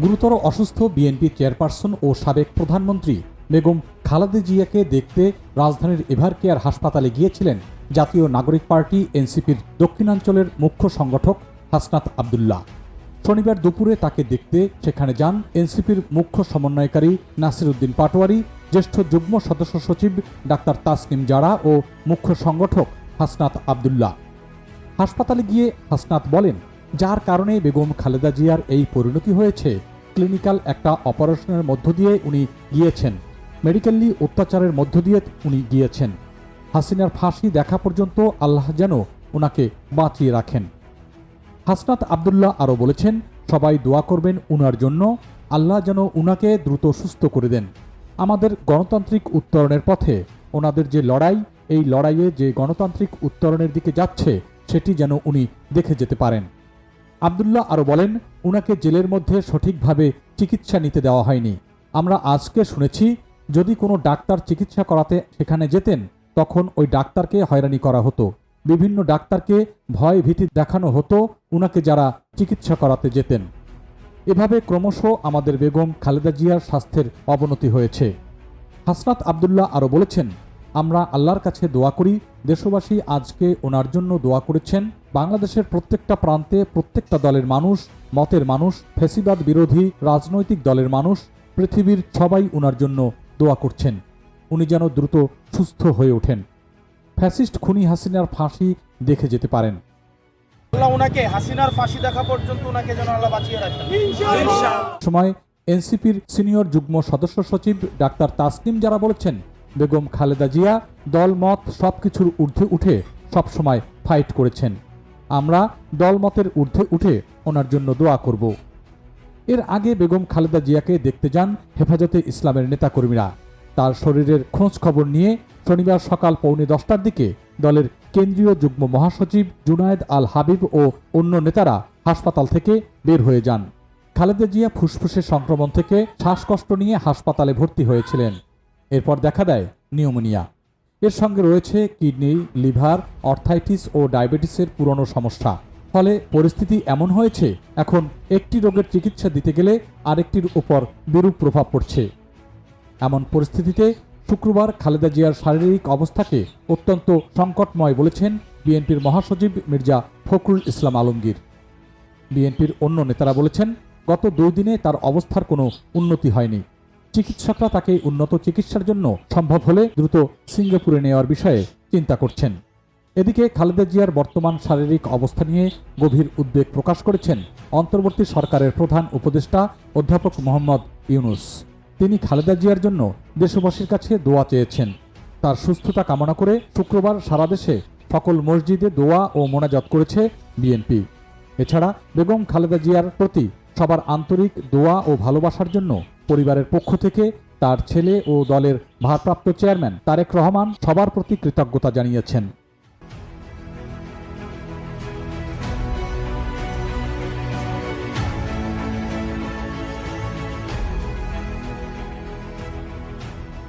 গুরুতর অসুস্থ BNP chairperson ও সাবেক প্রধানমন্ত্রী বেগম খালাদে জিয়াকে দেখতে রাজধানীর এভার কেয়ার হাসপাতালে গিয়েছিলেন জাতীয় নাগরিক পার্টি এনসিপির দক্ষিণাঞ্চলের মুখ্য সংগঠক হাসনাত আবদুল্লাহ। শনিবার দুপুরে তাকে দেখতে সেখানে যান এনসিপির মুখ্য সমন্বয়কারী নাসিরুদ্দিন পাটোয়ারি, জ্যেষ্ঠ যুগ্ম সদস্য সচিব ডাক্তার তাসনিম জারা ও মুখ্য সংগঠক হাসনাত আবদুল্লাহ। হাসপাতালে গিয়ে হাসনাত বলেন যার কারণে বেগম খালেদা জিয়ার এই পরিণতি হয়েছে। ক্লিনিক্যাল একটা অপারেশনের মধ্য দিয়ে উনি গিয়েছেন। মেডিকেলি অত্যাচারের মধ্য দিয়ে উনি গিয়েছেন। হাসিনার ফাঁসি দেখা পর্যন্ত আল্লাহ যেন ওনাকে বাঁচিয়ে রাখেন। হাসনাত আবদুল্লাহ আরও বলেছেন, সবাই দোয়া করবেন উনার জন্য, আল্লাহ যেন উনাকে দ্রুত সুস্থ করে দেন। আমাদের গণতান্ত্রিক উত্তরণের পথে ওনাদের যে লড়াই, এই লড়াইয়ে যে গণতান্ত্রিক উত্তরণের দিকে যাচ্ছে, সেটি যেন উনি দেখে যেতে পারেন। আবদুল্লাহ আরও বলেন, উনাকে জেলের মধ্যে সঠিকভাবে চিকিৎসা নিতে দেওয়া হয়নি। আমরা আজকে শুনেছি, যদি কোনো ডাক্তার চিকিৎসা করাতে সেখানে যেতেন, তখন ওই ডাক্তারকে হয়রানি করা হতো। বিভিন্ন ডাক্তারকে ভয় ভীতি দেখানো হতো উনাকে যারা চিকিৎসা করাতে যেতেন। এভাবে ক্রমশ আমাদের বেগম খালেদা জিয়ার স্বাস্থ্যের অবনতি হয়েছে। হাসনাত আবদুল্লাহ আরও বলেছেন আমরা আল্লাহর কাছে দোয়া করি। দেশবাসী আজকে ওনার জন্য দোয়া করেছেন। বাংলাদেশের প্রত্যেকটা প্রান্তে প্রত্যেকটা দলের মানুষ মতের মানুষ ফেসিবাদ বিরোধী রাজনৈতিক দলের মানুষ পৃথিবীর সবাই ওনার জন্য দোয়া করছেন। উনি যেন দ্রুত সুস্থ হয়ে ওঠেন। ফ্যাসিস্ট খুনি হাসিনার ফাঁসি দেখে যেতে পারেন। ওনাকে হাসিনার ফাঁসি দেখা পর্যন্ত ওনাকে যেন আল্লাহ বাঁচিয়ে রাখেন। সময় এনসিপির সিনিয়র যুগ্ম সদস্য সচিব ডাক্তার তাসনিম যারা বলেছেন বেগম খালেদা জিয়া দলমত সব কিছুর ঊর্ধ্বে উঠে সবসময় ফাইট করেছেন। আমরা দলমতের ঊর্ধ্বে উঠে ওনার জন্য দোয়া করব। এর আগে বেগম খালেদা জিয়াকে দেখতে যান হেফাজতে ইসলামের নেতাকর্মীরা। তার শরীরের খোঁজ খবর নিয়ে শনিবার সকাল পৌনে দশটার দিকে দলের কেন্দ্রীয় যুগ্ম মহাসচিব জুনায়েদ আল হাবিব ও অন্য নেতারা হাসপাতাল থেকে বের হয়ে যান। খালেদা জিয়া ফুসফুসের সংক্রমণ থেকে শ্বাসকষ্ট নিয়ে হাসপাতালে ভর্তি হয়েছিলেন। এরপর দেখা দেয় নিউমোনিয়া। এর সঙ্গে রয়েছে কিডনি, লিভার, অর্থাইটিস ও ডায়াবেটিসের পুরনো সমস্যা। ফলে পরিস্থিতি এমন হয়েছে, এখন একটি রোগের চিকিৎসা দিতে গেলে আরেকটির উপর বিরূপ প্রভাব পড়ছে। এমন পরিস্থিতিতে শুক্রবার খালেদা জিয়ার শারীরিক অবস্থাকে অত্যন্ত সংকটময় বলেছেন বিএনপির মহাসচিব মির্জা ফখরুল ইসলাম আলমগীর। বিএনপির অন্য নেতারা বলেছেন, গত দুই দিনে তার অবস্থার কোনো উন্নতি হয়নি। চিকিৎসকরা তাকে উন্নত চিকিৎসার জন্য সম্ভব হলে দ্রুত সিঙ্গাপুরে নেওয়ার বিষয়ে চিন্তা করছেন। এদিকে খালেদা জিয়ার বর্তমান শারীরিক অবস্থা নিয়ে গভীর উদ্বেগ প্রকাশ করেছেন অন্তর্বর্তী সরকারের প্রধান উপদেষ্টা অধ্যাপক মোহাম্মদ ইউনুস। তিনি খালেদা জিয়ার জন্য দেশবাসীর কাছে দোয়া চেয়েছেন। তার সুস্থতা কামনা করে শুক্রবার সারা দেশে সকল মসজিদে দোয়া ও মোনাজাত করেছে বিএনপি। এছাড়া বেগম খালেদা জিয়ার প্রতি সবার আন্তরিক দোয়া ও ভালোবাসার জন্য পরিবারের পক্ষ থেকে তার ছেলে ও দলের ভারপ্রাপ্ত চেয়ারম্যান তারেক রহমান সবার প্রতি কৃতজ্ঞতা জানিয়েছেন।